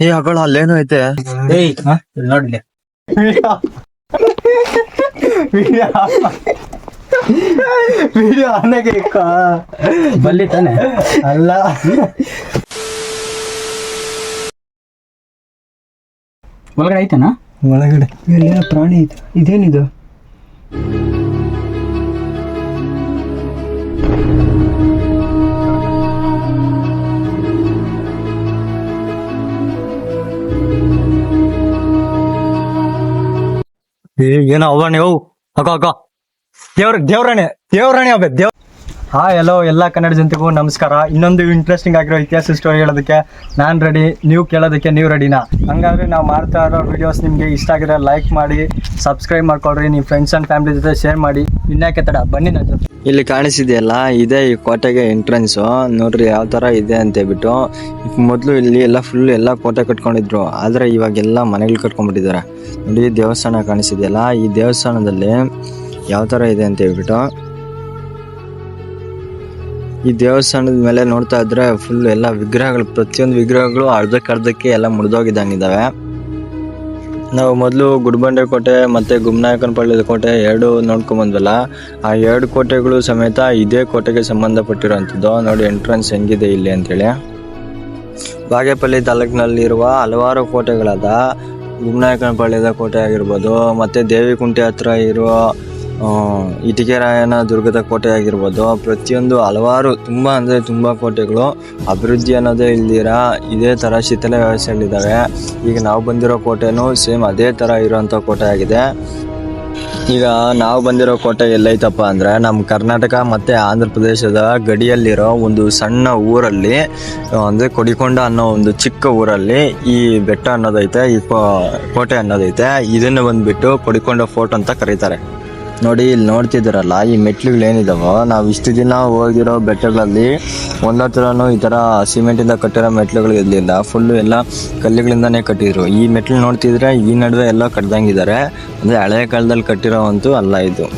ಏ ಅಗಳ ಅಲ್ಲೇನೋ ಐತೆ. ಏಯ್ ನೋಡ್ಲಿ ವಿಡಿಯೋ ಅನ್ನಕ್ಕೆ ಇಕ್ಕ. ಬಲ್ಲಿ ತಾನೆ. ಅಲ್ಲ. ಒಳಗಡೆ ಐತೆನಾ? ಒಳಗಡೆ. ಪ್ರಾಣಿ ಐತೆ. ಇದೇನಿದು? ಏನೋ ಅವಣೆ ನೀವು ಅಕ್ಕ ಅಕ್ಕ ದೇವ್ರ, ದೇವ್ರಾಣಿ ದೇವ್ರಾಣಿ ಅವೆ ದೇವ್ ಹಾ ಎಲ್ಲೋ ಎಲ್ಲ ಕನ್ನಡ ಜನತೆಗೂ ನಮಸ್ಕಾರ. ಇನ್ನೊಂದು ಇಂಟ್ರೆಸ್ಟಿಂಗ್ ಆಗಿರೋ ಇತಿಹಾಸ ಸ್ಟೋರಿ ಹೇಳೋದಕ್ಕೆ ನಾನು ರೆಡಿ ನೀವು ಕೇಳೋದಕ್ಕೆ ನೀವು ರೆಡಿನಾ ಹಂಗಾದ್ರೆ ನಾವು ಮಾಡ್ತಾ ಇರೋ ವಿಡಿಯೋಸ್ ನಿಮಗೆ ಇಷ್ಟ ಆಗಿದ್ರೆ ಲೈಕ್ ಮಾಡಿ ಸಬ್ಸ್ಕ್ರೈಬ್ ಮಾಡ್ಕೊಳ್ರಿ ನಿಮ್ಮ ಫ್ರೆಂಡ್ಸ್ ಆ್ಯಂಡ್ ಫ್ಯಾಮಿಲಿ ಜೊತೆ ಶೇರ್ ಮಾಡಿ. ಇನ್ಯಾಕೆ ತಡ? ಬನ್ನಿ ನನ್ನ ಜೊತೆ. ಇಲ್ಲಿ ಕಾಣಿಸಿದೆಯಲ್ಲ, ಇದೆ ಈ ಕೋಟೆಗೆ ಎಂಟ್ರೆನ್ಸ್ ನೋಡ್ರಿ ಯಾವ ತರ ಇದೆ ಅಂತ ಹೇಳ್ಬಿಟ್ಟು, ಮೊದಲು ಇಲ್ಲಿ ಎಲ್ಲ ಫುಲ್ ಎಲ್ಲ ಕೋಟೆ ಕಟ್ಕೊಂಡಿದ್ರು, ಆದ್ರೆ ಇವಾಗೆಲ್ಲ ಮನೆಗಳು ಕಟ್ಕೊಂಡ್ಬಿಟ್ಟಿದ್ದಾರೆ. ನೋಡಿ, ದೇವಸ್ಥಾನ ಕಾಣಿಸಿದೆಯಲ್ಲ, ಈ ದೇವಸ್ಥಾನದಲ್ಲಿ ಯಾವ ತರ ಇದೆ ಅಂತ ಹೇಳ್ಬಿಟ್ಟು, ಈ ದೇವಸ್ಥಾನದ ಮೇಲೆ ನೋಡ್ತಾ ಇದ್ರೆ ಫುಲ್ ಎಲ್ಲ ವಿಗ್ರಹಗಳು, ಪ್ರತಿಯೊಂದು ವಿಗ್ರಹಗಳು ಅರ್ಧಕ್ಕೆ ಅರ್ಧಕ್ಕೆ ಎಲ್ಲ ಮುರಿದೋಗಿದ್ದಂಗಿದಾವೆ ನಾವು ಮೊದಲು ಗುಡ್ಬಂಡೆ ಕೋಟೆ ಮತ್ತು ಗುಮ್ನಾಯಕನಪಳ್ಳಿದ ಕೋಟೆ ಎರಡು ನೋಡ್ಕೊಂಬಂದ್ವಲ್ಲ ಆ ಎರಡು ಕೋಟೆಗಳು ಸಮೇತ ಇದೇ ಕೋಟೆಗೆ ಸಂಬಂಧಪಟ್ಟಿರುವಂಥದ್ದು. ನೋಡಿ ಎಂಟ್ರೆನ್ಸ್ ಹೆಂಗಿದೆ ಇಲ್ಲಿ ಅಂತೇಳಿ. ಬಾಗೇಪಲ್ಲಿ ತಾಲೂಕಿನಲ್ಲಿರುವ ಹಲವಾರು ಕೋಟೆಗಳಾದ ಗುಮ್ನಾಯಕನಪಳ್ಳಿದ ಕೋಟೆ ಆಗಿರ್ಬೋದು, ಮತ್ತು ದೇವಿಕುಂಟೆ ಹತ್ರ ಇರುವ ಆ, ಇಟಿಗೆರಾಯನ ದುರ್ಗದ ಕೋಟೆ ಆಗಿರ್ಬೋದು. ಪ್ರತಿಯೊಂದು ಹಲವಾರು ತುಂಬ ಅಂದರೆ ತುಂಬ ಕೋಟೆಗಳು ಅಭಿವೃದ್ಧಿ ಅನ್ನೋದೇ ಇಲ್ದಿರ ಇದೇ ಥರ ಶಿಥಿಲ ವ್ಯವಸ್ಥೆಯಲ್ಲಿದ್ದಾವೆ. ಈಗ ನಾವು ಬಂದಿರೋ ಕೋಟೆನೂ ಸೇಮ್ ಅದೇ ಥರ ಇರೋವಂಥ ಕೋಟೆ ಆಗಿದೆ. ಈಗ ನಾವು ಬಂದಿರೋ ಕೋಟೆ ಎಲ್ಲೈತಪ್ಪ ಅಂದರೆ ನಮ್ಮ ಕರ್ನಾಟಕ ಮತ್ತು ಆಂಧ್ರ ಪ್ರದೇಶದ ಗಡಿಯಲ್ಲಿರೋ ಒಂದು ಸಣ್ಣ ಊರಲ್ಲಿ ಅಂದರೆ ಕೊಡಿಕೊಂಡ ಅನ್ನೋ ಒಂದು ಚಿಕ್ಕ ಊರಲ್ಲಿ ಈ ಬೆಟ್ಟ ಅನ್ನೋದೈತೆ ಈ ಕೋಟೆ ಅನ್ನೋದೈತೆ. ಇದನ್ನು ಬಂದ್ಬಿಟ್ಟು ಕೊಡಿಕೊಂಡ ಫೋರ್ಟ್ ಅಂತ ಕರೀತಾರೆ. ನೋಡಿ, ಇಲ್ಲಿ ನೋಡ್ತಿದ್ದೀರಲ್ಲ, ಈ ಮೆಟ್ಲುಗಳು ಏನಿದಾವೋ? ನಾವು ಇಷ್ಟು ದಿನ ಹೋಗಿರೋ ಬೆಟ್ಟಗಳಲ್ಲಿ ಒಂದತ್ರನೂ ಈ ಥರ ಸಿಮೆಂಟಿಂದ ಕಟ್ಟಿರೋ ಮೆಟ್ಲುಗಳು ಇರಲಿಲ್ಲ. ಫುಲ್ಲು ಎಲ್ಲ ಕಲ್ಲುಗಳಿಂದನೇ ಕಟ್ಟಿದ್ರು. ಈ ಮೆಟ್ಲು ನೋಡ್ತಿದ್ರೆ ಈ ನಡುವೆ ಎಲ್ಲ ಕಟ್ದಂಗಿದ್ದಾರೆ. ಅಂದರೆ ಹಳೆಯ ಕಾಲದಲ್ಲಿ ಕಟ್ಟಿರೋ ಅಂತೂ ಅಲ್ಲ ಇದು.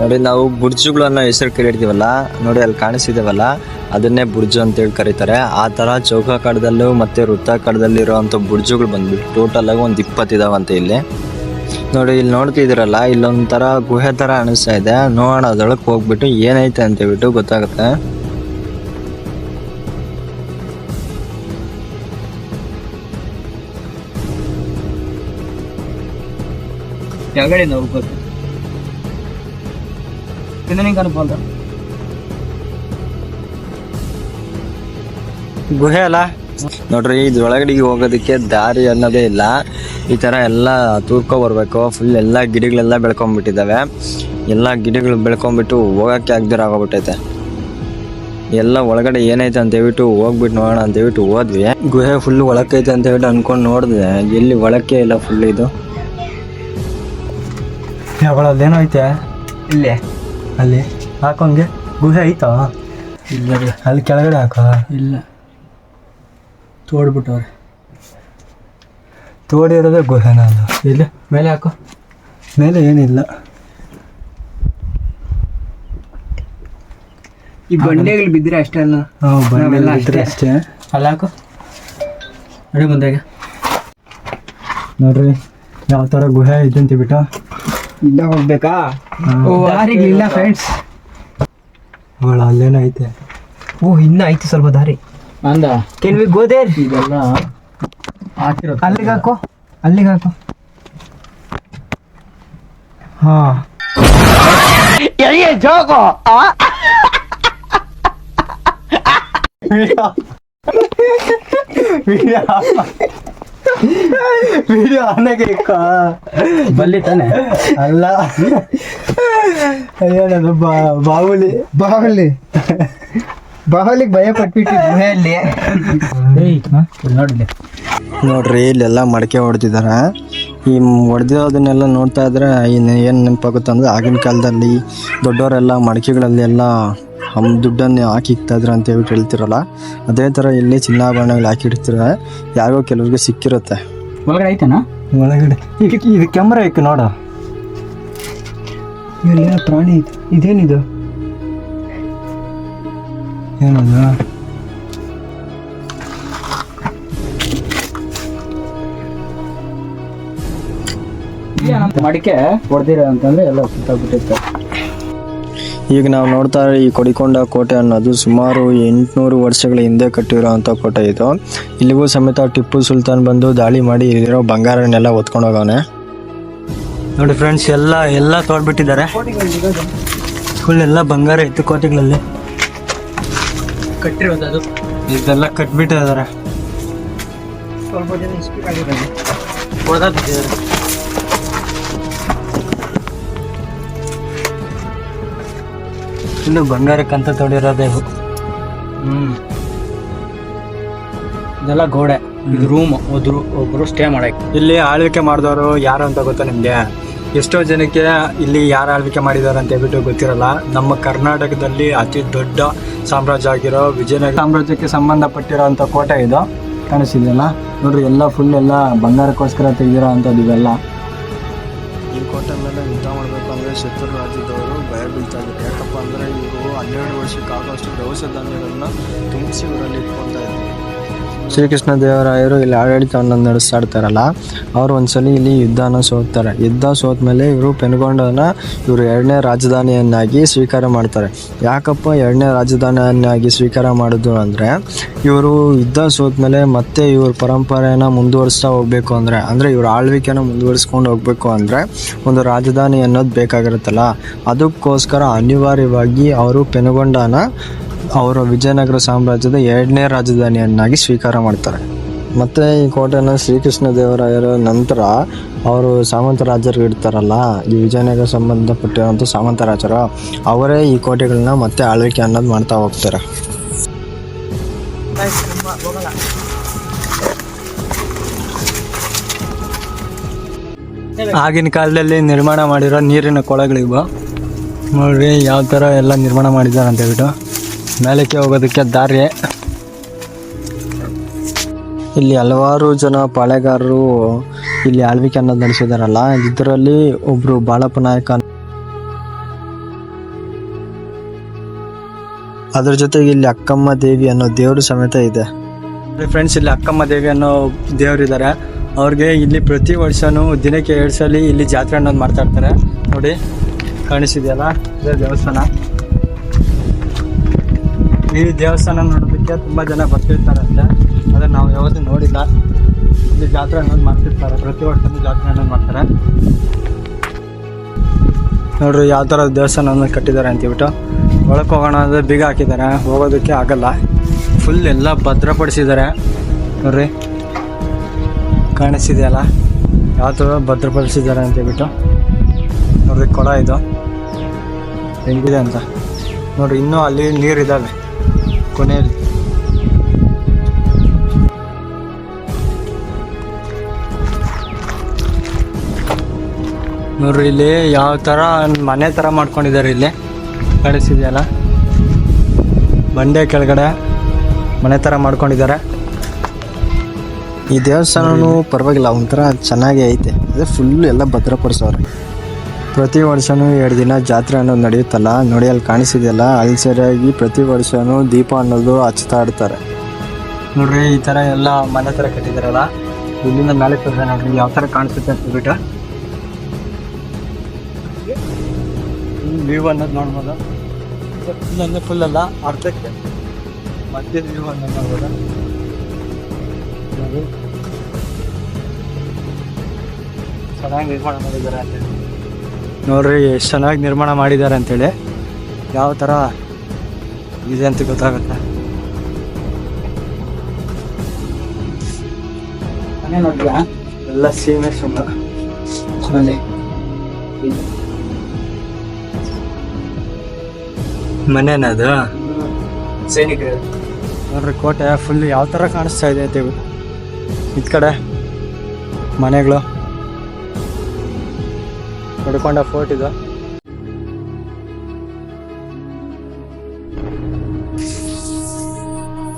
ನೋಡಿ, ನಾವು ಬುರ್ಜುಗಳನ್ನು ಹೆಸರು ಕೇಳಿರ್ತೀವಲ್ಲ, ನೋಡಿ ಅಲ್ಲಿ ಕಾಣಿಸಿದೇವಲ್ಲ ಅದನ್ನೇ ಬುರ್ಜು ಅಂತೇಳಿ ಕರೀತಾರೆ. ಆ ಥರ ಚೌಕಾಕಾರದಲ್ಲೂ ಮತ್ತು ವೃತ್ತಾಕಾರದಲ್ಲಿ ಅಂಥ ಬುರ್ಜುಗಳು ಬಂದ್ಬಿಟ್ಟು ಟೋಟಲಾಗಿ ಒಂದು ಇಪ್ಪತ್ತಿದಾವಂತೆ ಇಲ್ಲಿ. ನೋಡಿ ಇಲ್ಲಿ ನೋಡ್ತಿದ್ದೀರಲ್ಲ ಇಲ್ಲೊಂಥರ ಗುಹೆ ಥರ ಅನಿಸ್ತಾ ಇದೆ. ನೋಡೋಣ ಹೋಗ್ಬಿಟ್ಟು ಏನೈತೆ ಅಂತ ಹೇಳ್ಬಿಟ್ಟು ಗೊತ್ತಾಗುತ್ತೆ. ಕೆಳಗಡೆ ನಾವು ನಿಂಗೆ ಗುಹೆ ಅಲ್ಲ? ನೋಡ್ರಿ ಒಳಗಡೆಗೆ ಹೋಗೋದಕ್ಕೆ ದಾರಿ ಅನ್ನೋದೇ ಇಲ್ಲ. ಈ ಥರ ಎಲ್ಲ ತೂರ್ಕೊ ಬರ್ಬೇಕು ಫುಲ್ ಎಲ್ಲ ಗಿಡಗಳೆಲ್ಲ ಬೆಳ್ಕೊಂಬಿಟ್ಟಿದ್ದಾವೆ ಎಲ್ಲ ಗಿಡಗಳು ಬೆಳ್ಕೊಂಡ್ಬಿಟ್ಟು ಹೋಗಕ್ಕೆ ಆಗ್ದಿರ ಆಗೋಗ್ಬಿಟ್ಟೈತೆ. ಎಲ್ಲ ಒಳಗಡೆ ಏನೈತೆ ಅಂತ ಹೇಳ್ಬಿಟ್ಟು ಹೋಗ್ಬಿಟ್ಟು ನೋಡೋಣ ಅಂತ ಹೇಳ್ಬಿಟ್ಟು ಹೋದ್ವಿ. ಗುಹೆ ಫುಲ್ ಒಳಕೈತೆ ಅಂತ ಹೇಳ್ಬಿಟ್ಟು ಅನ್ಕೊಂಡು ನೋಡಿದೆ. ಎಲ್ಲಿ ಒಳಕ್ಕೆ ಇಲ್ಲ ಫುಲ್ ಇದು. ಏನೋ ಐತೆ? ಇಲ್ಲೇ. ಅಲ್ಲಿ. ಹಾಕೋಂಗೆ ಗುಹೆ ಐತಾ? ಇಲ್ಲ ಅಲ್ಲಿ ಕೆಳಗಡೆ ಹಾಕೋ? ಇಲ್ಲ. ತೋಡ್ಬಿಟ್ಟವ್ರೆ. ತೋಡಿರೋದೇ ಗುಹೆನ ಅದು? ಇಲ್ಲ ಮೇಲೆ ಹಾಕೋ. ಮೇಲೆ ಏನಿಲ್ಲ. ಈ ಬಂಡೆಗಳು ಬಿದ್ದರೆ ಅಷ್ಟೇ ಅಲ್ಲ? ಹಾಂ ಬಂಡೆಲ್ಲ ಅಷ್ಟೇ. ಅಷ್ಟೇ. ಅಲ್ಲ ಹಾಕೋ. ನಡಿ ಮುಂದಾಗ ನೋಡ್ರಿ ಯಾವ ಥರ ಗುಹೆ ಇದ್ದಂತಿ ಬಿಟ್ಟ ಇಲ್ಲ ಹೋಗ್ಬೇಕಾ? ದಾರಿಗಳಿಲ್ಲ ಫ್ರೆಂಡ್ಸ್ ಅವಳ ಅಲ್ಲೇನೋ ಐತೆ. ಓ ಇನ್ನ ಐತೆ ಸ್ವಲ್ಪ ದಾರಿ. ಅಂದ ಕೆನ್ ವಿ ಗೋ ದೇರ್ ಇದೆಲ್ಲ ಹಾಕಿರೋ ಅಲ್ಲಿಗೆ ಹಾಕೋ ಅಲ್ಲಿಗೆ ಹಾಕೋ. ಹಾ. ವಿಡಿಯೋ ಅನ್ನಕ್ಕೆ ಬಲ್ಲಿ ತಾನೆ? ಅಲ್ಲ. ಬಾ ಬಾಹುಲಿ. ಬಾಹುಲಿ. ಬಾಹುಲಿಗೆ ಭಯ ಪಟ್ಬಿಟ್ಟು ನೋಡ್ಲಿ. ನೋಡ್ರಿ ಇಲ್ಲೆಲ್ಲ ಮಡಕೆ ಹೊಡೆದಿದ್ದಾರೆ ಈ ಹೊಡೆದಿರೋದನ್ನೆಲ್ಲ ನೋಡ್ತಾ ಇದ್ರೆ ಏನು ಏನು ನೆನಪಾಗುತ್ತೆ ಅಂದ್ರೆ ಆಗಿನ ಕಾಲದಲ್ಲಿ ದೊಡ್ಡವರೆಲ್ಲ ಮಡಕೆಗಳಲ್ಲಿ ಎಲ್ಲ ಹಮ್ ದುಡ್ಡನ್ನು ಹಾಕಿ ಇಕ್ತಾ ಇದ್ರು ಅಂತ ಹೇಳ್ಬಿಟ್ಟು ಹೇಳ್ತಿರಲ್ಲ. ಅದೇ ಥರ ಇಲ್ಲಿ ಚಿನ್ನಾಭರಣಗಳು ಹಾಕಿ ಇಡ್ತಾರೆ ಯಾರಿಗೋ ಕೆಲವ್ರಿಗೆ ಸಿಕ್ಕಿರುತ್ತೆ. ಒಳಗಡೆ ಐತೆನಾ? ಒಳಗಡೆ. ಇದು ಕ್ಯಾಮ್ರಾ ಇಕ್ಕ ನೋಡ. ಪ್ರಾಣಿ ಐತೆ. ಇದೇನಿದು? ಏನದು ಹೊಡೆದಿರ ಅಂತಂದ್ರೆ ಎಲ್ಲ ಸುತ್ತಾಗ್ಬಿಟ್ಟಿತ್ತು ಈಗ ನಾವು ನೋಡ್ತಾ ಈ ಕೊಡಿಕೊಂಡ ಕೋಟೆ ಅನ್ನೋದು ಸುಮಾರು ಎಂಟುನೂರು ವರ್ಷಗಳ ಹಿಂದೆ ಕಟ್ಟಿರೋ ಅಂತ ಕೋಟೆ ಇದು. ಇಲ್ಲಿಗೂ ಸಮೇತ ಟಿಪ್ಪು ಸುಲ್ತಾನ್ ಬಂದು ದಾಳಿ ಮಾಡಿ ಇಲ್ಲಿರೋ ಬಂಗಾರನೆಲ್ಲ ಹೊತ್ಕೊಂಡು ಹೋಗವನೆ. ನೋಡಿ ಫ್ರೆಂಡ್ಸ್ ಎಲ್ಲ ಎಲ್ಲ ತೋಡ್ಬಿಟ್ಟಿದ್ದಾರೆ. ಫುಲ್ ಎಲ್ಲ ಬಂಗಾರ ಇತ್ತು ಕೋಟೆಗಳಲ್ಲಿ. ಕಟ್ಟಿರೋದು ಅದು. ಇದೆಲ್ಲ ಕಟ್ಬಿಟ್ಟಿದ್ದಾರೆ ಸ್ವಲ್ಪ ಜನ ಫುಲ್ಲು ಬಂಗಾರಕ್ಕಂತ ತೊಡಿರೋದೇ ಹ್ಮ್. ಇದೆಲ್ಲ ಗೋಡೆ. ಇದು ರೂಮ್ ಒಬ್ರು ಒಬ್ರು ಸ್ಟೇ ಮಾಡಕ್ಕೆ. ಇಲ್ಲಿ ಆಳ್ವಿಕೆ ಮಾಡಿದವರು ಯಾರು ಅಂತ ಗೊತ್ತಾ ನಿಮಗೆ? ಎಷ್ಟೋ ಜನಕ್ಕೆ ಇಲ್ಲಿ ಯಾರು ಆಳ್ವಿಕೆ ಮಾಡಿದ್ದಾರೆ ಅಂತ ಹೇಳ್ಬಿಟ್ಟು ಗೊತ್ತಿರಲ್ಲ. ನಮ್ಮ ಕರ್ನಾಟಕದಲ್ಲಿ ಅತಿ ದೊಡ್ಡ ಸಾಮ್ರಾಜ್ಯ ಆಗಿರೋ ವಿಜಯನಗರ ಸಾಮ್ರಾಜ್ಯಕ್ಕೆ ಸಂಬಂಧಪಟ್ಟಿರೋಂಥ ಕೋಟೆ ಇದು. ಕಾಣಿಸಿದೆಯಲ್ಲ ನೋಡ್ರಿ, ಎಲ್ಲ ಫುಲ್ ಎಲ್ಲ ಬಂಗಾರಕ್ಕೋಸ್ಕರ ತೆಗೆದಿರೋ ಅಂಥದ್ದು ಇವೆಲ್ಲ ಈ ಕೋಟೆ ಮೇಲೆ ಯುದ್ಧ ಮಾಡಬೇಕು ಅಂದರೆ ಶತ್ರು ರಾಜ್ಯದವರು ಭಯ ಬೀಳ್ತಾ ಇದ್ದಾರೆ ಯಾಕಪ್ಪ ಅಂದರೆ ಇವರು ಹನ್ನೆರಡು ವರ್ಷಕ್ಕಾಗೋಷ್ಟು ದವಸ ಧಾನ್ಯಗಳನ್ನ ತುಂಬಿಸಿ ಇವರಲ್ಲಿ ಇಟ್ಕೊಳ್ತಾ ಇದ್ರು ಶ್ರೀಕೃಷ್ಣ ದೇವರಾಯರು ಇಲ್ಲಿ ಆಡಳಿತವನ್ನು ನಡೆಸ್ತಾ ಇರ್ತಾರಲ್ಲ ಅವರು ಒಂದ್ಸಲಿ ಇಲ್ಲಿ ಯುದ್ಧನ ಸೋತಾರೆ ಯುದ್ಧ ಸೋತ ಮೇಲೆ ಇವರು ಪೆನ್ಗೊಂಡನ ಇವರು ಎರಡನೇ ರಾಜಧಾನಿಯನ್ನಾಗಿ ಸ್ವೀಕಾರ ಮಾಡ್ತಾರೆ. ಯಾಕಪ್ಪ ಎರಡನೇ ರಾಜಧಾನಿಯನ್ನಾಗಿ ಸ್ವೀಕಾರ ಮಾಡೋದು ಅಂದರೆ, ಇವರು ಯುದ್ಧ ಸೋತ ಮೇಲೆ ಮತ್ತೆ ಇವ್ರ ಪರಂಪರೆನ ಮುಂದುವರಿಸ್ತಾ ಹೋಗ್ಬೇಕು ಅಂದರೆ ಅಂದರೆ ಇವ್ರ ಆಳ್ವಿಕೆನ ಮುಂದುವರಿಸ್ಕೊಂಡು ಹೋಗ್ಬೇಕು ಅಂದರೆ ಒಂದು ರಾಜಧಾನಿ ಅನ್ನೋದು ಬೇಕಾಗಿರುತ್ತಲ್ಲ. ಅದಕ್ಕೋಸ್ಕರ ಅನಿವಾರ್ಯವಾಗಿ ಅವರು ಪೆನುಗೊಂಡನ ಅವರ ವಿಜಯನಗರ ಸಾಮ್ರಾಜ್ಯದ ಎರಡನೇ ರಾಜಧಾನಿಯನ್ನಾಗಿ ಸ್ವೀಕಾರ ಮಾಡ್ತಾರೆ. ಮತ್ತು ಈ ಕೋಟೆಯನ್ನು ಶ್ರೀಕೃಷ್ಣ ದೇವರಾಯರ ನಂತರ ಅವರು ಸಾಮಂತ ರಾಜರು ಇಡ್ತಾರಲ್ಲ, ಈ ವಿಜಯನಗರ ಸಂಬಂಧಪಟ್ಟಿರುವಂಥ ಸಾಮಂತ ರಾಜರು, ಅವರೇ ಈ ಕೋಟೆಗಳನ್ನ ಮತ್ತೆ ಆಳ್ವಿಕೆ ಅನ್ನೋದು ಮಾಡ್ತಾ ಹೋಗ್ತಾರೆ. ಆಗಿನ ಕಾಲದಲ್ಲಿ ನಿರ್ಮಾಣ ಮಾಡಿರೋ ನೀರಿನ ಕೊಳಗಳಿವು. ನೋಡ್ರಿ ಯಾವ ಥರ ಎಲ್ಲ ನಿರ್ಮಾಣ ಮಾಡಿದ್ದಾರೆ ಅಂತ ಹೇಳ್ಬಿಟ್ಟು. ಮೇಲಕ್ಕೆ ಹೋಗೋದಕ್ಕೆ ದಾರಿ ಇಲ್ಲಿ ಹಲವಾರು ಜನ ಪಾಳೆಗಾರರು ಇಲ್ಲಿ ಆಳ್ವಿಕೆ ಅನ್ನೋದು ನಡೆಸಿದಾರಲ್ಲ. ಇದರಲ್ಲಿ ಒಬ್ರು ಬಾಳಪ್ಪ ನಾಯಕ ಅದ್ರ ಜೊತೆಗೆ ಇಲ್ಲಿ ಅಕ್ಕಮ್ಮ ದೇವಿ ಅನ್ನೋ ದೇವರು ಸಮೇತ ಇದೆ. ಫ್ರೆಂಡ್ಸ್ ಇಲ್ಲಿ ಅಕ್ಕಮ್ಮ ದೇವಿ ಅನ್ನೋ ದೇವರಿದ್ದಾರೆ ಅವ್ರಿಗೆ ಇಲ್ಲಿ ಪ್ರತಿ ವರ್ಷನೂ ದಿನಕ್ಕೆ ಎರಡು ಸಲ ಇಲ್ಲಿ ಜಾತ್ರೆ ಅನ್ನೋದು ಮಾಡ್ತಾ ಇರ್ತಾರೆ. ನೋಡಿ, ಕಾಣಿಸಿದೆಯಲ್ಲ? ಇದೇ ದೇವಸ್ಥಾನ. ಈ ದೇವಸ್ಥಾನ ನೋಡೋದಕ್ಕೆ ತುಂಬ ಜನ ಬರ್ತಿರ್ತಾರಂತೆ. ಆದರೆ ನಾವು ಯಾವತ್ತೂ ನೋಡಿಲ್ಲ. ಇಲ್ಲಿ ಜಾತ್ರೆ ಅನ್ನೋದು ಮಾಡ್ತಿರ್ತಾರೆ. ಪ್ರತಿ ವರ್ಷನೂ ಜಾತ್ರೆ ಅನ್ನೋದು ಮಾಡ್ತಾರೆ. ನೋಡ್ರಿ ಯಾವ ಥರ ದೇವಸ್ಥಾನ ಕಟ್ಟಿದ್ದಾರೆ ಅಂತೇಳ್ಬಿಟ್ಟು ಒಳಕ್ಕೆ ಹೋಗೋಣ ಅಂದರೆ ಬೀಗ ಹಾಕಿದ್ದಾರೆ. ಹೋಗೋದಕ್ಕೆ ಆಗಲ್ಲ. ಫುಲ್ ಎಲ್ಲ ಭದ್ರಪಡಿಸಿದ್ದಾರೆ. ನೋಡ್ರಿ. ಕಾಣಿಸಿದೆಯಲ್ಲ ಯಾವ ಥರ ಭದ್ರಪಡಿಸಿದ್ದಾರೆ ಅಂತೇಳ್ಬಿಟ್ಟು ನೋಡ್ರಿ ಕೊಳ ಇದು. ಹೆಂಗಿದೆ ಅಂತ. ನೋಡ್ರಿ, ಇನ್ನೂ ಅಲ್ಲಿ ನೀರಿದ್ದಾವೆ ಕೊನೆಯಲ್ಲಿ ನೋಡ್ರಿ ಇಲ್ಲಿ ಯಾವ ಥರ ಮನೆ ಥರ ಮಾಡ್ಕೊಂಡಿದ್ದಾರೆ ಇಲ್ಲಿ. ಕಳಿಸಿದೆಯಲ್ಲ ಬಂಡೆ ಕೆಳಗಡೆ ಮನೆ ಥರ ಮಾಡ್ಕೊಂಡಿದ್ದಾರೆ. ಈ ದೇವಸ್ಥಾನವೂ ಪರವಾಗಿಲ್ಲ ಒಂಥರ ಚೆನ್ನಾಗೇ ಐತೆ. ಅದೇ ಫುಲ್ ಎಲ್ಲ ಭದ್ರಪಡಿಸೋರೆ ಪ್ರತಿ ವರ್ಷನೂ ಎರಡು ದಿನ ಜಾತ್ರೆ ಅನ್ನೋದು ನಡೆಯುತ್ತಲ್ಲ? ನೋಡಿ, ಅಲ್ಲಿ ಕಾಣಿಸಿದೆಯಲ್ಲ? ಅಲ್ಲಿ ಸರಿಯಾಗಿ ಪ್ರತಿ ವರ್ಷನೂ ದೀಪ ಅನ್ನೋದು ಹಚ್ತಾ ಇರ್ತಾರೆ. ನೋಡ್ರಿ, ಈ ಥರ ಎಲ್ಲ ಮನೆ ಥರ ಕಟ್ಟಿದಾರಲ್ಲ? ಇಲ್ಲಿಂದ ಮೇಲೆ ತೋರಿಸ ನೋಡ್ರಿ, ಯಾವ ಥರ ಕಾಣಿಸುತ್ತೆ ಅಂತ ಬಿಟ್ಟು ವ್ಯೂ ಅನ್ನೋದು ನೋಡ್ಬೋದು. ಫುಲ್ ಫುಲ್ ಅಲ್ಲ, ಅರ್ಧಕ್ಕೆ ಮಧ್ಯದ ವ್ಯೂ ಅನ್ನೋದು ನೋಡ್ಬೋದು. ನೋಡಿ. ಚೆನ್ನಾಗಿ ನಿರ್ಮಾಣ ಮಾಡಿದ್ದಾರೆ ಅಂತೇಳಿ ನೋಡ್ರಿ ಎಷ್ಟು ಚೆನ್ನಾಗಿ ನಿರ್ಮಾಣ ಮಾಡಿದ್ದಾರೆ ಅಂತೇಳಿ. ಯಾವ ಥರ ಇದೆ ಅಂತ ಗೊತ್ತಾಗುತ್ತೆ. ಮನೆ ಎಲ್ಲ ಸೀಮೆ ಸುಮ್ಮನೆ ಅಲ್ಲಿ ಮನೆನದು ಸೈನಿಕರು. ನೋಡ್ರಿ ಕೋಟೆ ಫುಲ್ ಯಾವ ಥರ ಕಾಣಿಸ್ತಾ ಇದೆ ಅಂತ ಹೇಳಿ ಇದ್ ಕಡೆ ಮನೆಗಳು. ಹೊಡ್ಕೊಂಡ ಫೋರ್ಟ್ ಇದು.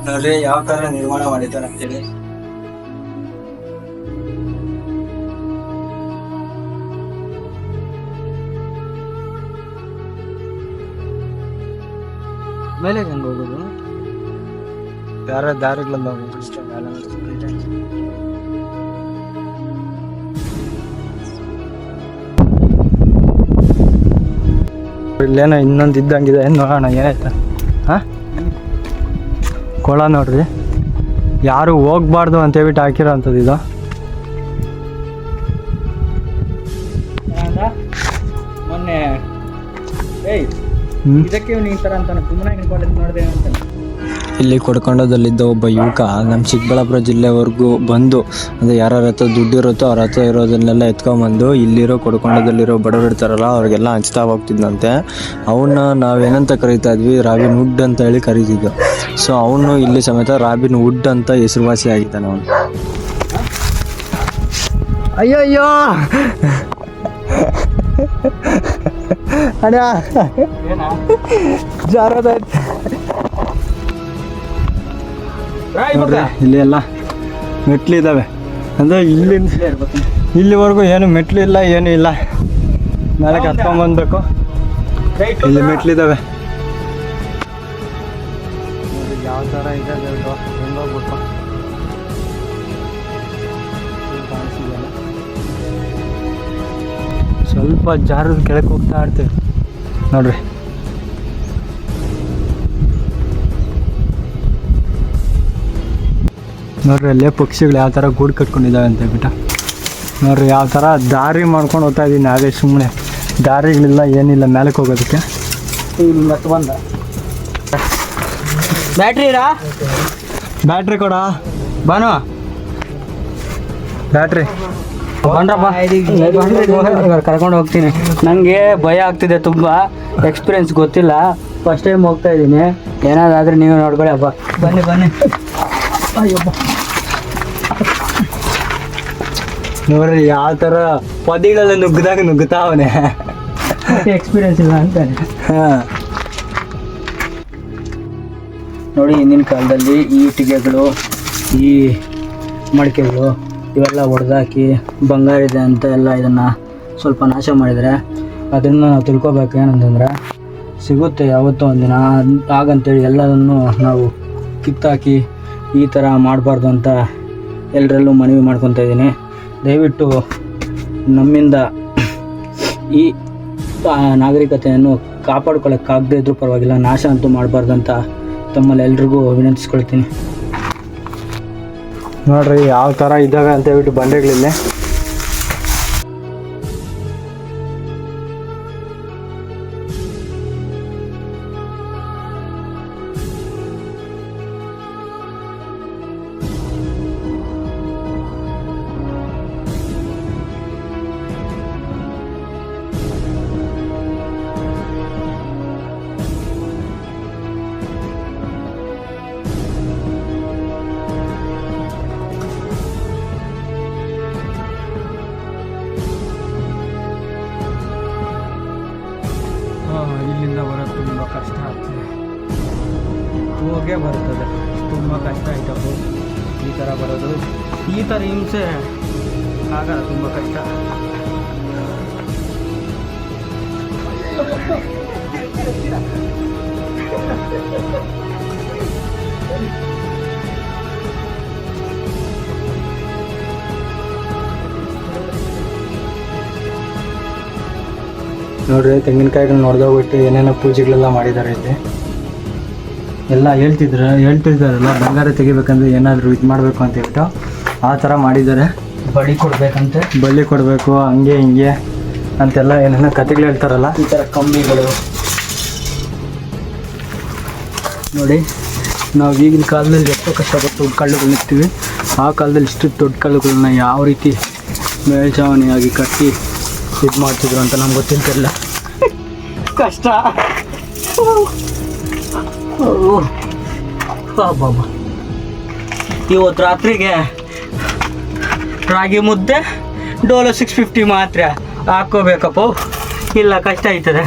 ನೋಡ್ರಿ ಯಾವ ತರ ನಿರ್ಮಾಣ ಮಾಡಿದ್ದಾರೆ ಅಂತೇಳಿ ಮೇಲೆ ಹೆಂಗ್ ಹೋಗೋದು? ಯಾರ ದಾರಿಗಳಿಂದ ಹೋಗೋದು ಇಲ್ಲೇನೋ ಇನ್ನೊಂದು ಇದ್ದಂಗಿದೆ. ನೋಡೋಣ ಏನಾಯ್ತು? ಹಾಂ? ಕೊಳ ನೋಡ್ರಿ. ಯಾರು ಹೋಗ್ಬಾರ್ದು ಅಂತ ಹೇಳ್ಬಿಟ್ಟು ಹಾಕಿರೋ ಅಂಥದ್ದು ಇದು ಮೊನ್ನೆ. ಏಯ್ ಹ್ಞೂ ಇದಕ್ಕೆ ಈ ಥರ ಅಂತ ಸುಮ್ಮನೆ ನೋಡಿದೆ ಅಂತಾನೆ ಇಲ್ಲಿ ಕೊಡ್ಕೊಂಡದಲ್ಲಿದ್ದ ಒಬ್ಬ ಯುವಕ ನಮ್ಮ ಚಿಕ್ಕಬಳ್ಳಾಪುರ ಜಿಲ್ಲೆವರೆಗೂ ಬಂದು ಅಂದರೆ ಯಾರ ಹತ್ರ ದುಡ್ಡು ಇರುತ್ತೋ ಅವ್ರ ಹತ್ರ ಇರೋದನ್ನೆಲ್ಲ ಎತ್ಕೊಂಬಂದು ಇಲ್ಲಿರೋ ಕೊಡ್ಕೊಂಡದಲ್ಲಿರೋ ಬಡವರು ಇರ್ತಾರಲ್ಲ ಅವ್ರಿಗೆಲ್ಲ ಹಂಚ್ತಾ ಹೋಗ್ತಿದ್ದಂತೆ ಅವನ್ನ ನಾವೇನಂತ ಕರಿತಾ ಇದ್ವಿ? ರಾಬಿನ್ ವುಡ್ ಅಂತ ಹೇಳಿ ಕರಿತಿದ್ವು ಸೊ ಅವನು ಇಲ್ಲಿ ಸಮೇತ ರಾಬಿನ್ ವುಡ್ ಅಂತ ಹೆಸರುವಾಸಿ ಆಗಿದ್ದಾನೆ ಅವನು. ಅಯ್ಯೋ ಅಯ್ಯೋ ಅಣ್ಣ ಜಾರೋದೈತೆ ನೋಡ್ರಿ ಇಲ್ಲಿ ಎಲ್ಲ ಮೆಟ್ಲಿದ್ದಾವೆ ಅಂದರೆ ಇಲ್ಲಿಂದ ಇಲ್ಲಿವರೆಗೂ ಏನು ಮೆಟ್ಲು ಇಲ್ಲ. ಏನು ಇಲ್ಲ ಮೇಲೆ ಕತ್ಕೊಂಬಂದ್ಬೇಕು ಇಲ್ಲಿ ಮೆಟ್ಲಿದ್ದಾವೆ ಯಾವ ಥರ ಇದೆ ಸ್ವಲ್ಪ ಜಾರದ ಕೆಳಕ್ಕೆ ಹೋಗ್ತಾ ಇರ್ತೀವಿ. ನೋಡ್ರಿ. ನೋಡ್ರಿ ಅಲ್ಲೇ ಪಕ್ಷಿಗಳು ಯಾವ ಥರ ಗೂಡು ಕಟ್ಕೊಂಡಿದ್ದಾವೆ ಅಂತ ಬಿಟ್ಟ ನೋಡ್ರಿ ಯಾವ ಥರ ದಾರಿ ಮಾಡ್ಕೊಂಡು ಹೋಗ್ತಾ ಇದ್ದೀನಿ ಅದೇ ಸುಮ್ಮನೆ ದಾರಿಗಳಿಲ್ಲ ಏನಿಲ್ಲ ಮೇಲಕ್ಕೆ ಹೋಗೋದಕ್ಕೆ. ಮತ್ತೆ ಬಂದ ಬ್ಯಾಟ್ರಿ ರಾ ಬ್ಯಾಟ್ರಿ ಕೊಡ ಬಾನು ಬ್ಯಾಟ್ರಿ ಕರ್ಕೊಂಡು ಹೋಗ್ತೀನಿ. ನನಗೆ ಭಯ ಆಗ್ತಿದೆ ತುಂಬ. ಎಕ್ಸ್ಪೀರಿಯನ್ಸ್ ಗೊತ್ತಿಲ್ಲ. ಫಸ್ಟ್ ಟೈಮ್ ಹೋಗ್ತಾ ಇದ್ದೀನಿ ಏನಾದ್ರೂ ನೀವು ನೋಡ್ಕೊಳ್ಳಿ ಹಬ್ಬ ಬನ್ನಿ ಬನ್ನಿ. ನೋಡ್ರಿ ಯಾವ ತರ ಪದಿಗಳೆಲ್ಲ ನುಗ್ಗದಾಗ ನುಗ್ಗುತ್ತಾವನೆ ಎಕ್ಸ್ಪೀರಿಯನ್ಸ್ ಇಲ್ಲ ಅಂತಾನೆ ಹಾಂ. ನೋಡಿ ಹಿಂದಿನ ಕಾಲದಲ್ಲಿ ಈ ಇಟ್ಟಿಗೆಗಳು ಈ ಮಡಿಕೆಗಳು ಇವೆಲ್ಲ ಹೊಡೆದಾಕಿ ಬಂಗಾರ ಇದೆ ಅಂತ ಎಲ್ಲ ಇದನ್ನು ಸ್ವಲ್ಪ ನಾಶ ಮಾಡಿದರೆ ಅದನ್ನು ನಾವು ತಿಳ್ಕೊಬೇಕು ಏನಂತಂದರೆ ಸಿಗುತ್ತೆ ಯಾವತ್ತೋ ಒಂದಿನ. ಆಗಂತೇಳಿ ಎಲ್ಲದನ್ನು ನಾವು ಕಿತ್ತಾಕಿ ಈ ಥರ ಮಾಡಬಾರ್ದು ಅಂತ ಎಲ್ಲರಲ್ಲೂ ಮನವಿ ಮಾಡ್ಕೊತಾ ಇದ್ದೀನಿ. ದಯವಿಟ್ಟು ನಮ್ಮಿಂದ ಈ ನಾಗರಿಕತೆಯನ್ನು ಕಾಪಾಡ್ಕೊಳ್ಳೋಕ್ಕಾಗದೇ ಇದ್ರೂ ಪರವಾಗಿಲ್ಲ, ನಾಶ ಅಂತೂ ಮಾಡಬಾರ್ದು ಅಂತ ತಮ್ಮಲ್ಲಿ ಎಲ್ರಿಗೂ ವಿನಂತಿಸ್ಕೊಳ್ತೀನಿ. ನೋಡ್ರಿ, ಯಾವ ಥರ ಇದ್ದಾವೆ ಅಂತ ಹೇಳ್ಬಿಟ್ಟು ಬಂಡೆಗಳಿಲ್ಲಿ. ಹಿಂಸೆ ಆಗಲ್ಲ, ತುಂಬ ಕಷ್ಟ. ನೋಡ್ರಿ ತೆಂಗಿನಕಾಯಿಗಳು ನೋಡ್ದೋಗ್ಬಿಟ್ಟು ಏನೇನೋ ಪೂಜೆಗಳೆಲ್ಲ ಮಾಡಿದ್ದಾರೆ ಇಲ್ಲಿ. ಎಲ್ಲ ಹೇಳ್ತಿದ್ರು ಹೇಳ್ತಿದ್ದಾರಲ್ಲ, ಬಂಗಾರ ತೆಗಿಬೇಕಂದ್ರೆ ಏನಾದರೂ ಇದು ಮಾಡಬೇಕು ಅಂತ ಹೇಳ್ಬಿಟ್ಟು. ಆ ಥರ ಮಾಡಿದ್ದಾರೆ. ಬಳಿ ಕೊಡಬೇಕಂತೆ? ಬಳಿ ಕೊಡಬೇಕು ಹಂಗೆ ಹಿಂಗೆ ಅಂತೆಲ್ಲ ಏನೇನೋ ಕತೆಗಳು ಹೇಳ್ತಾರಲ್ಲ. ಈ ಥರ ಕಂಬಿಗಳು. ನೋಡಿ ನಾವು ಈಗಿನ ಕಾಲದಲ್ಲಿ ಎಷ್ಟೋ ಕಷ್ಟಪಟ್ಟು ಕಳ್ಳುಗಳು ಇರ್ತೀವಿ ಆ ಕಾಲದಲ್ಲಿ ಇಷ್ಟು ದೊಡ್ಡ ಕಳ್ಳುಗಳನ್ನ ಯಾವ ರೀತಿ ಮೇಲ್ಛಾವಣಿಯಾಗಿ ಕಟ್ಟಿ ಇದು ಮಾಡ್ತಿದ್ರು ಅಂತ ನಮ್ಗೆ ಗೊತ್ತಿರ್ತಿರಲಿಲ್ಲ ಕಷ್ಟ. ಬಾಬಾ ಇವತ್ತು ರಾತ್ರಿಗೆ ರಾಗಿ ಮುದ್ದೆ, ಡೋಲೋ ಸಿಕ್ಸ್ ಫಿಫ್ಟಿ ಮಾತ್ರ ಹಾಕ್ಕೋಬೇಕಪ್ಪ. ಇಲ್ಲ, ಕಷ್ಟ ಆಯ್ತದೆ.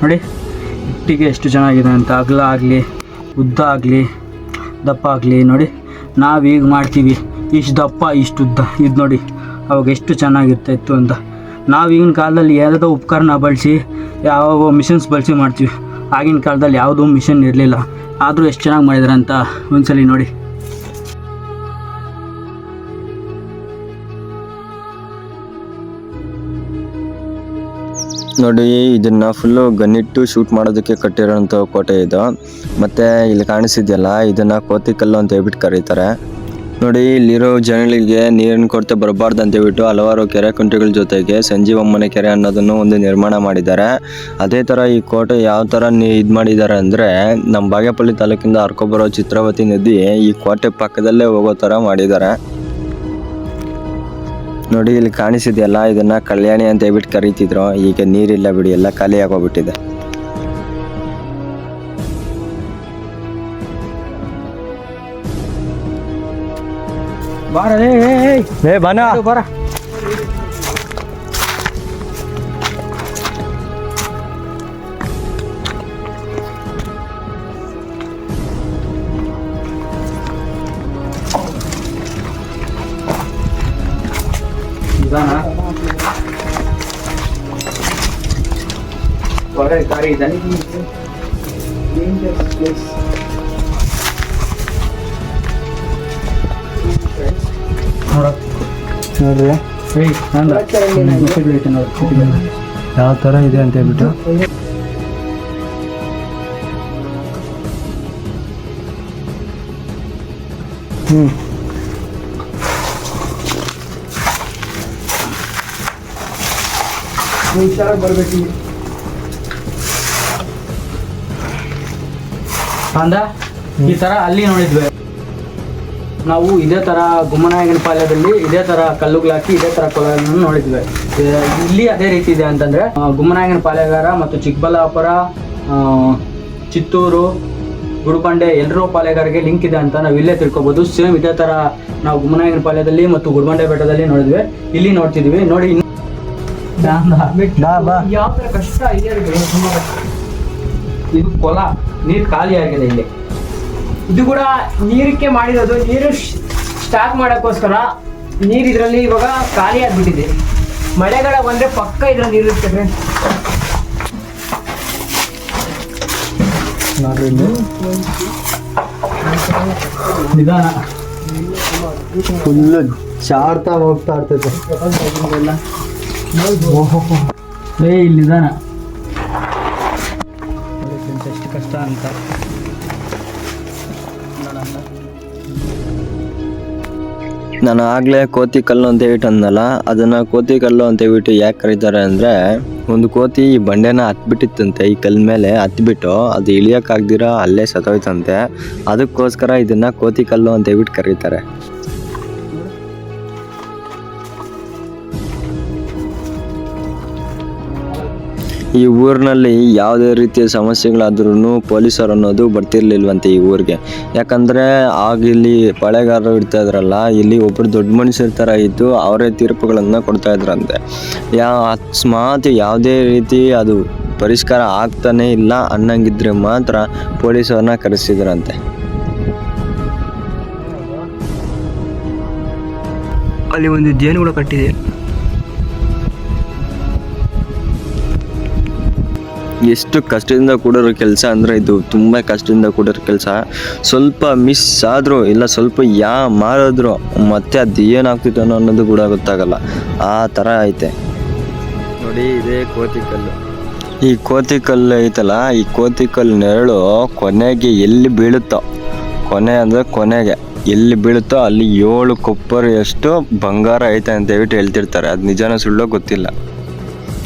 ನೋಡಿ, ಇಟ್ಟಿಗೆ ಎಷ್ಟು ಚೆನ್ನಾಗಿದೆ ಅಂತ. ಅಗಲ ಆಗಲಿ, ಉದ್ದ ಆಗಲಿ, ದಪ್ಪ ಆಗಲಿ, ನೋಡಿ. ನಾವು ಈಗ ಮಾಡ್ತೀವಿ. ಇಷ್ಟು ದಪ್ಪ, ಇಷ್ಟು ಉದ್ದ. ಇದು ನೋಡಿ, ಅವಾಗ ಎಷ್ಟು ಚೆನ್ನಾಗಿರ್ತಾಯಿತ್ತು ಅಂತ. ನಾವು ಈಗಿನ ಕಾಲದಲ್ಲಿ ಯಾವುದೋ ಉಪಕರಣ ಬಳಸಿ ಯಾವ ಮಿಷನ್ಸ್ ಬಳಸಿ ಮಾಡ್ತೀವಿ. ಆಗಿನ ಕಾಲದಲ್ಲಿ ಯಾವುದೂ ಮಿಷನ್ ಇರಲಿಲ್ಲ. ಆದರೂ ಎಷ್ಟು ಚೆನ್ನಾಗಿ ಮಾಡಿದಾರೆ ಅಂತ ಒಂದ್ಸಲಿ ನೋಡಿ. ನೋಡಿ, ಇದನ್ನ ಫುಲ್ಲು ಗನ್ನಿಟ್ಟು ಶೂಟ್ ಮಾಡೋದಕ್ಕೆ ಕಟ್ಟಿರೋಂಥ ಕೋಟೆ ಇದು. ಮತ್ತೆ ಇಲ್ಲಿ ಕಾಣಿಸಿದ್ಯಲ್ಲ, ಇದನ್ನ ಕೋತಿಕಲ್ಲು ಅಂತ ಹೇಳ್ಬಿಟ್ಟು ಕರೀತಾರೆ. ನೋಡಿ, ಇಲ್ಲಿರೋ ಜನಗಳಿಗೆ ನೀರಿನ ಕೊರತೆ ಬರಬಾರ್ದು ಅಂತ ಹೇಳ್ಬಿಟ್ಟು ಹಲವಾರು ಕೆರೆ ಕುಂಟೆಗಳ ಜೊತೆಗೆ ಸಂಜೀವಮ್ಮನ ಕೆರೆ ಅನ್ನೋದನ್ನು ಒಂದು ನಿರ್ಮಾಣ ಮಾಡಿದ್ದಾರೆ. ಅದೇ ಥರ ಈ ಕೋಟೆ ಯಾವ ಥರ ಇದು ಮಾಡಿದ್ದಾರೆ ಅಂದರೆ ನಮ್ಮ ಬಾಗೇಪಲ್ಲಿ ತಾಲೂಕಿಂದ ಹರ್ಕೊಬರೋ ಚಿತ್ರಾವತಿ ನದಿ ಈ ಕೋಟೆ ಪಕ್ಕದಲ್ಲೇ ಹೋಗೋ ಥರ ಮಾಡಿದ್ದಾರೆ. ನೋಡಿ ಇಲ್ಲಿ ಕಾಣಿಸಿದೆಯಲ್ಲ ಇದನ್ನ ಕಲ್ಯಾಣಿ ಅಂತ ಹೇಳ್ಬಿಟ್ಟು ಕರೀತಿದ್ರು. ಈಗ ನೀರಿಲ್ಲ ಬಿಡಿ ಎಲ್ಲ ಖಾಲಿ ಆಗೋಗ್ಬಿಟ್ಟಿದೆ. ಬಾರ ಏ ಏ, ಮೆಸೇಜ್ ಐತೆ ನೋಡಿ ಯಾವ ತರ ಇದೆ ಅಂತ ಹೇಳ್ಬಿಟ್ಟು. ಹ್ಞೂ ಅಂದ ಈ ತರ ಅಲ್ಲಿ ನೋಡಿದ್ವಿ. ನಾವು ಇದೇ ತರ ಗುಮ್ಮನಾಯಗನ ಪಾಳ್ಯದಲ್ಲಿ ಇದೇ ತರ ಕಲ್ಲುಗಳಾಕಿ ಇದೇ ತರ ಕೊಳಗಳನ್ನು ನೋಡಿದ್ವಿ. ಇಲ್ಲಿ ಅದೇ ರೀತಿ ಇದೆ ಅಂತಂದ್ರೆ ಗುಮ್ಮನಾಯಗನ ಪಾಳ್ಯಗಾರ ಮತ್ತು ಚಿಕ್ಕಬಳ್ಳಾಪುರ ಚಿತ್ತೂರು ಗುಡುಬಂಡೆ ಎಲ್ಲರೂ ಪಾಳ್ಯಗಾರಿಗೆ ಲಿಂಕ್ ಇದೆ ಅಂತ ನಾವು ಇಲ್ಲೇ ತಿಳ್ಕೊಬೋದು. ಸೇಮ್ ಇದೇ ತರ ನಾವು ಗುಮ್ಮನಾಯಕನ ಪಾಳ್ಯದಲ್ಲಿ ಮತ್ತು ಗುಡುಬಂಡೆ ಬೆಟ್ಟದಲ್ಲಿ ನೋಡಿದ್ವಿ. ಇಲ್ಲಿ ನೋಡ್ತಿದ್ವಿ. ನೋಡಿ ಯಾವ ಕಷ್ಟ ಇದೆ ಇದು ಕೊಲ. ನೀರು ಖಾಲಿ ಆಗಿದೆ ಇಲ್ಲಿ. ಇದು ಕೂಡ ನೀರಕ್ಕೆ ಮಾಡಿರೋದು ನೀರು ಸ್ಟಾಕ್ ಮಾಡೋಕ್ಕೋಸ್ಕರ ನೀರು ಇದರಲ್ಲಿ ಇವಾಗ ಖಾಲಿ ಆಗಿಬಿಟ್ಟಿದೆ. ಮಳೆಗಾಲ ಬಂದರೆ ಪಕ್ಕ ಇದರಲ್ಲಿ ನೀರು ಇರ್ತದೆ ನಿಧಾನ. ಫುಲ್ಲು ಚಾರ್ತಾ ಹೋಗ್ತಾ ಇರ್ತೈತೆ. ಏ ಇಲ್ಲಿ ನಿಧಾನ. ಅಂತ. ನಾನು ಆಗಲೇ ಕೋತಿ ಕಲ್ಲು ಅಂತ ಹೇಳ್ಬಿಟ್ಟು ಅಂದಲ್ಲ ಅದನ್ನು ಕೋತಿ ಕಲ್ಲು ಅಂತ ಹೇಳ್ಬಿಟ್ಟು ಯಾಕೆ ಕರೀತಾರೆ ಅಂದರೆ, ಒಂದು ಕೋತಿ ಈ ಬಂಡೆನ ಹತ್ಬಿಟ್ಟಿತ್ತಂತೆ, ಈ ಕಲ್ ಮೇಲೆ ಹತ್ಬಿಟ್ಟು ಅದು ಇಳಿಯೋಕ್ಕಾಗ್ದಿರೋ ಅಲ್ಲೇ ಸತ್ತೋಯ್ತಂತೆ. ಅದಕ್ಕೋಸ್ಕರ ಇದನ್ನು ಕೋತಿ ಕಲ್ಲು ಅಂತ ಹೇಳ್ಬಿಟ್ಟು ಕರೀತಾರೆ. ಈ ಊರಿನಲ್ಲಿ ಯಾವುದೇ ರೀತಿಯ ಸಮಸ್ಯೆಗಳಾದ್ರೂ ಪೊಲೀಸರು ಅನ್ನೋದು ಬರ್ತಿರ್ಲಿಲ್ವಂತೆ ಈ ಊರಿಗೆ. ಯಾಕಂದ್ರೆ ಆಗ ಪಾಳೆಗಾರರು ಇರ್ತಾ ಇದ್ರಲ್ಲ, ಇಲ್ಲಿ ಒಬ್ರು ದೊಡ್ಡ ಮನುಷ್ಯರ ಥರ ಇದ್ದು ಅವರೇ ತೀರ್ಪುಗಳನ್ನು ಕೊಡ್ತಾ ಇದ್ರಂತೆ. ಯಾ, ಅಕಸ್ಮಾತ್ ಯಾವುದೇ ರೀತಿ ಅದು ಪರಿಷ್ಕಾರ ಆಗ್ತಾನೇ ಇಲ್ಲ ಅನ್ನಂಗಿದ್ರೆ ಮಾತ್ರ ಪೊಲೀಸರನ್ನ ಕರೆಸಿದ್ರಂತೆ. ಅಲ್ಲಿ ಒಂದು ಜೇನುಗಳು ಕಟ್ಟಿದೆ. ಎಷ್ಟು ಕಷ್ಟದಿಂದ ಕೂಡಿರೋ ಕೆಲಸ ಅಂದರೆ ಇದು ತುಂಬ ಕಷ್ಟದಿಂದ ಕೂಡಿರೋ ಕೆಲಸ. ಸ್ವಲ್ಪ ಮಿಸ್ ಆದರೂ ಇಲ್ಲ ಸ್ವಲ್ಪ ಯಾ ಮಾರಿದ್ರು ಮತ್ತೆ ಅದು ಏನಾಗ್ತಿತ್ತು ಅನ್ನೋ ಅನ್ನೋದು ಕೂಡ ಗೊತ್ತಾಗಲ್ಲ. ಆ ಥರ ಐತೆ. ನೋಡಿ ಇದೇ ಕೋತಿಕಲ್ಲು ಈ ಕೋತಿಕಲ್ಲು ಐತಲ್ಲ ಈ ಕೋತಿಕಲ್ಲು ನೆರಳು ಕೊನೆಗೆ ಎಲ್ಲಿ ಬೀಳುತ್ತೋ. ಕೊನೆ ಅಂದರೆ ಕೊನೆಗೆ. ಎಲ್ಲಿ ಬೀಳುತ್ತೋ ಅಲ್ಲಿ ಏಳು ಕೊಪ್ಪರಿಯಷ್ಟು ಬಂಗಾರ ಐತೆ ಅಂತ ಹೇಳ್ಬಿಟ್ಟು ಹೇಳ್ತಿರ್ತಾರೆ. ಅದು ನಿಜಾನ ಸುಳ್ಳೋ ಗೊತ್ತಿಲ್ಲ.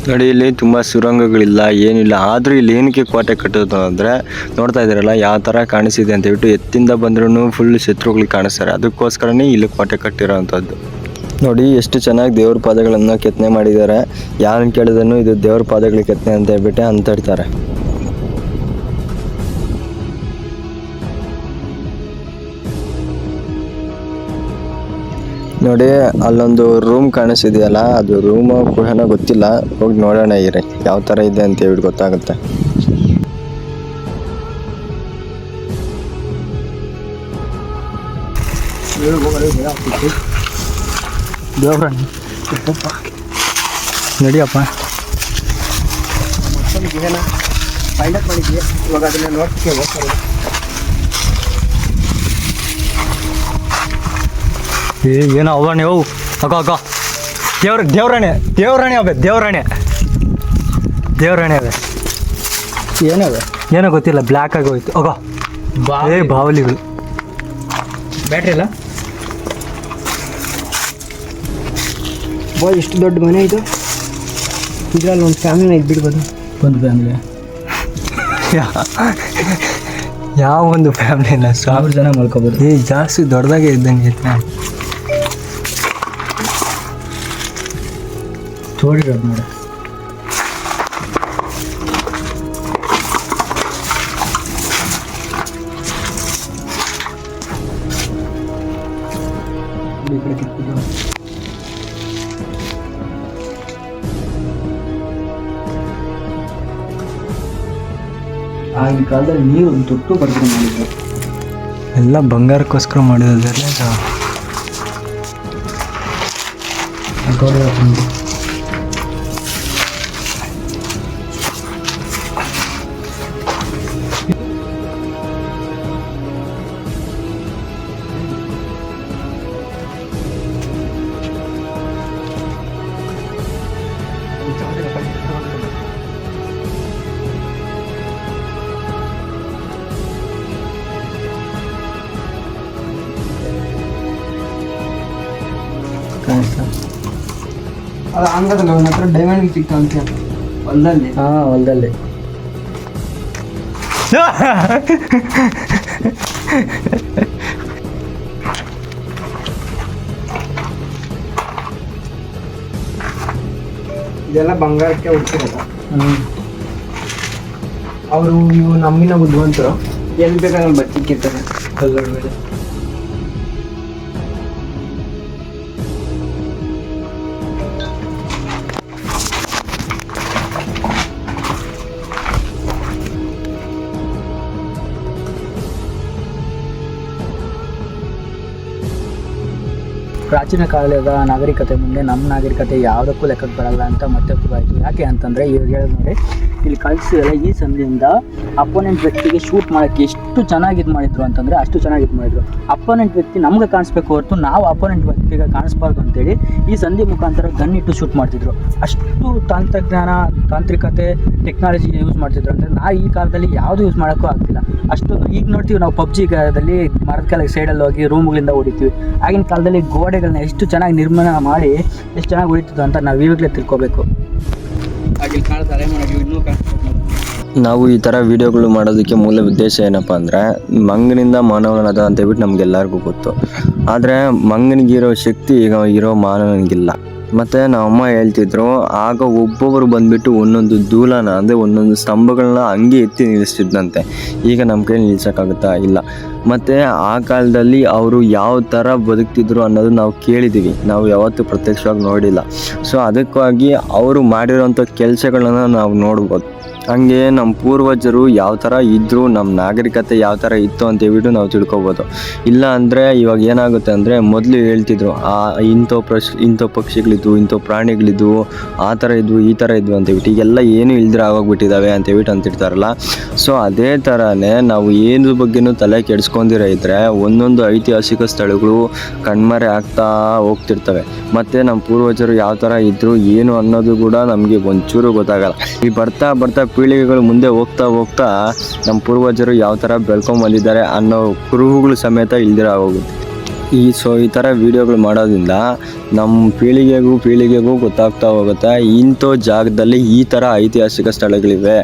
ನೋಡಿ ಇಲ್ಲಿ ತುಂಬ ಸುರಂಗಗಳಿಲ್ಲ, ಏನಿಲ್ಲ. ಆದರೂ ಇಲ್ಲಿ ಏನಕ್ಕೆ ಕೋಟೆ ಕಟ್ಟೋದು ಅಂದರೆ ನೋಡ್ತಾ ಇದ್ದೀರಲ್ಲ, ಯಾವ ಥರ ಕಾಣಿಸಿದೆ ಅಂತ ಹೇಳ್ಬಿಟ್ಟು ಎತ್ತಿಂದ ಬಂದ್ರೂ ಫುಲ್ ಶತ್ರುಗಳಿಗೆ ಕಾಣಿಸ್ತಾರೆ. ಅದಕ್ಕೋಸ್ಕರನೇ ಇಲ್ಲಿ ಕೋಟೆ ಕಟ್ಟಿರೋವಂಥದ್ದು. ನೋಡಿ, ಎಷ್ಟು ಚೆನ್ನಾಗಿ ದೇವ್ರ ಪಾದಗಳನ್ನು ಕೆತ್ತನೆ ಮಾಡಿದ್ದಾರೆ. ಯಾರನ್ನು ಕೇಳಿದನು ಇದು ದೇವ್ರ ಪಾದಗಳ ಕೆತ್ತನೆ ಅಂತ ಹೇಳ್ಬಿಟ್ಟು ಅಂತ ಇರ್ತಾರೆ ನೋಡಿ ಅಲ್ಲೊಂದು ರೂಮ್ ಕಾಣಿಸಿದೆಯಲ್ಲ ಅದು ರೂಮ್ ಕೂಡ ಗೊತ್ತಿಲ್ಲ. ಹೋಗಿ ನೋಡೋಣ ಇರಿ ಯಾವ ತರ ಇದೆ ಅಂತ ಹೇಳಿ ಗೊತ್ತಾಗುತ್ತೆ. ನಡಿಯಪ್ಪ. ಇವಾಗ ಅದನ್ನ ನೋಡ್ತೀವಿ ಏನೋ ಅವಣ್ಣ ಅವು ಅಕ್ಕ ಅಕ್ಕ ದೇವ್ರ ದೇವ್ರಾಣೆ ದೇವ್ರಾಣಿ ಅವೆ ದೇವ್ರಾಣೆ. ದೇವ್ರಾಣಿ ಅವೆ ಏನವೆ ಏನೋ ಗೊತ್ತಿಲ್ಲ ಬ್ಲ್ಯಾಕ್ ಆಗಿ ಹೋಯ್ತು. ಅಕ್ಕ ಏ ಬಾವಲಿಗಳು. ಬ್ಯಾಟ್ರಿ ಇಲ್ಲ ಬಾಯ್ ಎಷ್ಟು ದೊಡ್ಡ ಮನೆ ಇದು. ಇದ್ರಲ್ಲಿ ಒಂದು ಫ್ಯಾಮಿಲಿನ ಇದು ಬಿಡ್ಬೋದು ಒಂದು ಫ್ಯಾಮಿಲಿ ಯಾವ ಒಂದು ಫ್ಯಾಮಿಲಿನ ಸಾವಿರ ಜನ ಮಾಡ್ಕೋಬೋದು ಏ ಜಾಸ್ತಿ ದೊಡ್ಡದಾಗೆ ಇದ್ದಂಗೆ ಐತೆ. ತೋಡಿರೋದು ನೋಡಿ. ಆಗಿನ ಕಾಲದಲ್ಲಿ ನೀರು ಒಂದು ತುಟ್ಟು ಬರ್ತಾರೆ ಮಾಡಿದ್ರು. ಎಲ್ಲ ಬಂಗಾರಕ್ಕೋಸ್ಕರ ಮಾಡಿರೋದಲ್ಲ ಅದು ಹತ್ರ ಡೈಮಂಡ್ ಸಿಕ್ತು ಅಂತ ಹೊಲದಲ್ಲಿ? ಹಾಂ ಹೊಲದಲ್ಲಿ. ಇದೆಲ್ಲ ಬಂಗಾರಕ್ಕೆ ಹುಡ್ತಿರಲ್ಲ ಅವರು ಇವು ನಮ್ಮಿನ ಬುದ್ಧಿವಂತರು ಎಲ್ಲಿ ಬೇಕಾದ್ರೆ ಬಚ್ಚಿಕ್ಕಿರ್ತಾರೆ. ಕಲ್ಲರ್ ಮೇಲೆ. ಪ್ರಾಚೀನ ಕಾಲದ ನಾಗರಿಕತೆ ಮುಂದೆ ನಮ್ಮ ನಾಗರಿಕತೆ ಯಾವುದಕ್ಕೂ ಲೆಕ್ಕಕ್ಕೆ ಬರಲ್ಲ ಅಂತ ಮತ್ತೆ ಆಯಿತು ಯಾಕೆ ಅಂತಂದರೆ ಇವ್ರು ಹೇಳೋದು ನೋಡಿ, ಇಲ್ಲಿ ಕಳಿಸಿದಲ್ಲ ಈ ಸಂಧಿಯಿಂದ ಅಪೋನೆಂಟ್ ವ್ಯಕ್ತಿಗೆ ಶೂಟ್ ಮಾಡೋಕ್ಕೆ ಎಷ್ಟು ಚೆನ್ನಾಗಿ ಇದು ಮಾಡಿದ್ರು ಅಂತಂದರೆ ಅಷ್ಟು ಚೆನ್ನಾಗಿ ಇದು ಮಾಡಿದ್ರು. ಅಪೋನೆಂಟ್ ವ್ಯಕ್ತಿ ನಮಗೆ ಕಾಣಿಸ್ಬೇಕು ಹೊರತು ನಾವು ಅಪೋನೆಂಟ್ ವ್ಯಕ್ತಿಗೆ ಕಾಣಿಸ್ಬಾರ್ದು ಅಂತೇಳಿ ಈ ಸಂಧಿ ಮುಖಾಂತರ ಗನ್ ಇಟ್ಟು ಶೂಟ್ ಮಾಡ್ತಿದ್ರು. ಅಷ್ಟು ತಂತ್ರಜ್ಞಾನ, ತಾಂತ್ರಿಕತೆ ಟೆಕ್ನಾಲಜಿ ಯೂಸ್ ಮಾಡ್ತಿದ್ರು ಅಂದರೆ ನಾ ಈ ಕಾಲದಲ್ಲಿ ಯಾವುದು ಯೂಸ್ ಮಾಡೋಕ್ಕೂ ಆಗ್ತಿಲ್ಲ. ಅಷ್ಟೊಂದು ಈಗ ನೋಡ್ತೀವಿ ನಾವು ಪಬ್ಜಿ ಕಾಲದಲ್ಲಿ ಮರದ ಕಾಲಕ್ಕೆ ಸೈಡಲ್ಲಿ ಹೋಗಿ ರೂಮ್ಗಳಿಂದ ಹೊಡಿತೀವಿ ಆಗಿನ ಕಾಲದಲ್ಲಿ ಗೋಡೆಗಳನ್ನ ಎಷ್ಟು ಚೆನ್ನಾಗಿ ನಿರ್ಮಾಣ ಮಾಡಿ ಎಷ್ಟು ಚೆನ್ನಾಗಿ ಉಳಿತದ ಅಂತ ನಾವು ಇವಾಗಲೇ ತಿಳ್ಕೊಬೇಕು. ನಾವು ಈ ಥರ ವಿಡಿಯೋಗಳು ಮಾಡೋದಕ್ಕೆ ಮೂಲ ಉದ್ದೇಶ ಏನಪ್ಪ ಅಂದರೆ ಮಂಗನಿಂದ ಮಾನವನದ ಅಂತ ಹೇಳ್ಬಿಟ್ಟು ನಮಗೆಲ್ಲರಿಗೂ ಗೊತ್ತು. ಆದರೆ ಮಂಗನಿಗಿರೋ ಶಕ್ತಿ ಈಗ ಇರೋ ಮಾನವನಿಗಿಲ್ಲ. ಮತ್ತು ನಮ್ಮಮ್ಮ ಹೇಳ್ತಿದ್ರು, ಆಗ ಒಬ್ಬೊಬ್ಬರು ಬಂದ್ಬಿಟ್ಟು ಒಂದೊಂದು ದೂಲನ, ಅಂದರೆ ಒಂದೊಂದು ಸ್ತಂಭಗಳನ್ನ ಹಂಗೆ ಎತ್ತಿ ನಿಲ್ಲಿಸ್ತಿದ್ದಂತೆ ಈಗ ನಮ್ಮ ಕೈ ನಿಲ್ಸೋಕ್ಕಾಗುತ್ತಾ ಇಲ್ಲ. ಮತ್ತು ಆ ಕಾಲದಲ್ಲಿ ಅವರು ಯಾವ ಥರ ಬದುಕ್ತಿದ್ರು ಅನ್ನೋದು ನಾವು ಕೇಳಿದ್ದೀವಿ ನಾವು ಯಾವತ್ತೂ ಪ್ರತ್ಯಕ್ಷವಾಗಿ ನೋಡಿಲ್ಲ. ಸೊ ಅದಕ್ಕಾಗಿ ಅವರು ಮಾಡಿರೋಂಥ ಕೆಲಸಗಳನ್ನ ನಾವು ನೋಡ್ಬೋದು. ಹಂಗೆ ನಮ್ಮ ಪೂರ್ವಜರು ಯಾವ ಥರ ಇದ್ದರು ನಮ್ಮ ನಾಗರಿಕತೆ ಯಾವ ಥರ ಇತ್ತು ಅಂತ ಹೇಳ್ಬಿಟ್ಟು ನಾವು ತಿಳ್ಕೊಬೋದು. ಇಲ್ಲ ಅಂದರೆ ಇವಾಗ ಏನಾಗುತ್ತೆ ಅಂದರೆ ಮೊದಲು ಹೇಳ್ತಿದ್ರು, ಆ ಇಂಥ ಪ್ರಶ್, ಇಂಥ ಪಕ್ಷಿಗಳಿದ್ವು, ಇಂಥ ಪ್ರಾಣಿಗಳಿದ್ವು, ಆ ಥರ ಇದ್ವು, ಈ ಥರ ಇದ್ವು ಅಂತ ಹೇಳ್ಬಿಟ್ಟು ಈಗೆಲ್ಲ ಏನು ಇಲ್ದ್ರೆ ಆಗೋಗ್ಬಿಟ್ಟಿದ್ದಾವೆ ಅಂತ ಹೇಳ್ಬಿಟ್ಟು ಅಂತಿರ್ತಾರಲ್ಲ. ಸೊ ಅದೇ ಥರನೇ ನಾವು ಏನು ಬಗ್ಗೆನೂ ತಲೆ ಕೆಡಿಸ್ಕೊಂಡಿರೋ ಇದ್ದರೆ ಒಂದೊಂದು ಐತಿಹಾಸಿಕ ಸ್ಥಳಗಳು ಕಣ್ಮರೆ ಆಗ್ತಾ ಹೋಗ್ತಿರ್ತವೆ. ಮತ್ತು ನಮ್ಮ ಪೂರ್ವಜರು ಯಾವ ಥರ ಇದ್ದರು ಏನು ಅನ್ನೋದು ಕೂಡ ನಮಗೆ ಒಂಚೂರು ಗೊತ್ತಾಗಲ್ಲ. ಈ ಬರ್ತಾ ಬರ್ತಾ ಪೀಳಿಗೆಗಳು ಮುಂದೆ ಹೋಗ್ತಾ ಹೋಗ್ತಾ ನಮ್ಮ ಪೂರ್ವಜರು ಯಾವ ಥರ ಬೆಳ್ಕೊಂಬಂದಿದ್ದಾರೆ ಅನ್ನೋ ಕುರುಹುಗಳು ಸಮೇತ ಇಲ್ದಿರ ಹೋಗುತ್ತೆ. ಈ ಸೊ, ಈ ಥರ ವೀಡಿಯೋಗಳು ಮಾಡೋದ್ರಿಂದ ನಮ್ಮ ಪೀಳಿಗೆಗೂ ಪೀಳಿಗೆಗೂ ಗೊತ್ತಾಗ್ತಾ ಹೋಗುತ್ತೆ, ಇಂಥ ಜಾಗದಲ್ಲಿ ಈ ಥರ ಐತಿಹಾಸಿಕ ಸ್ಥಳಗಳಿವೆ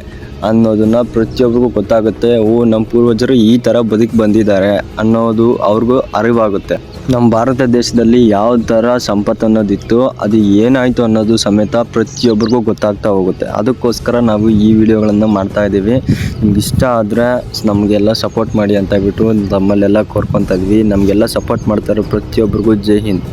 ಅನ್ನೋದನ್ನು ಪ್ರತಿಯೊಬ್ಬರಿಗೂ ಗೊತ್ತಾಗುತ್ತೆ, ಓ, ನಮ್ಮ ಪೂರ್ವಜರು ಈ ಥರ ಬದುಕಿ ಬಂದಿದ್ದಾರೆ ಅನ್ನೋದು ಅವ್ರಿಗೂ ಅರಿವಾಗುತ್ತೆ. ನಮ್ಮ ಭಾರತ ದೇಶದಲ್ಲಿ ಯಾವ ಥರ ಸಂಪತ್ತು ಅನ್ನೋದಿತ್ತು, ಅದು ಏನಾಯಿತು ಅನ್ನೋದು ಸಮೇತ ಪ್ರತಿಯೊಬ್ಬರಿಗೂ ಗೊತ್ತಾಗ್ತಾ ಹೋಗುತ್ತೆ. ಅದಕ್ಕೋಸ್ಕರ ನಾವು ಈ ವಿಡಿಯೋಗಳನ್ನು ಮಾಡ್ತಾ ಇದ್ದೀವಿ. ನಿಮ್ಗೆ ಇಷ್ಟ ಆದರೆ ನಮಗೆಲ್ಲ ಸಪೋರ್ಟ್ ಮಾಡಿ ಅಂತ ಬಿಟ್ಟು ನಮ್ಮಲ್ಲೆಲ್ಲ ಕೋರ್ಕೊತಾ ಇದ್ವಿ ನಮಗೆಲ್ಲ ಸಪೋರ್ಟ್ ಮಾಡ್ತಾರೆ ಪ್ರತಿಯೊಬ್ಬರಿಗೂ ಜೈ ಹಿಂದ್.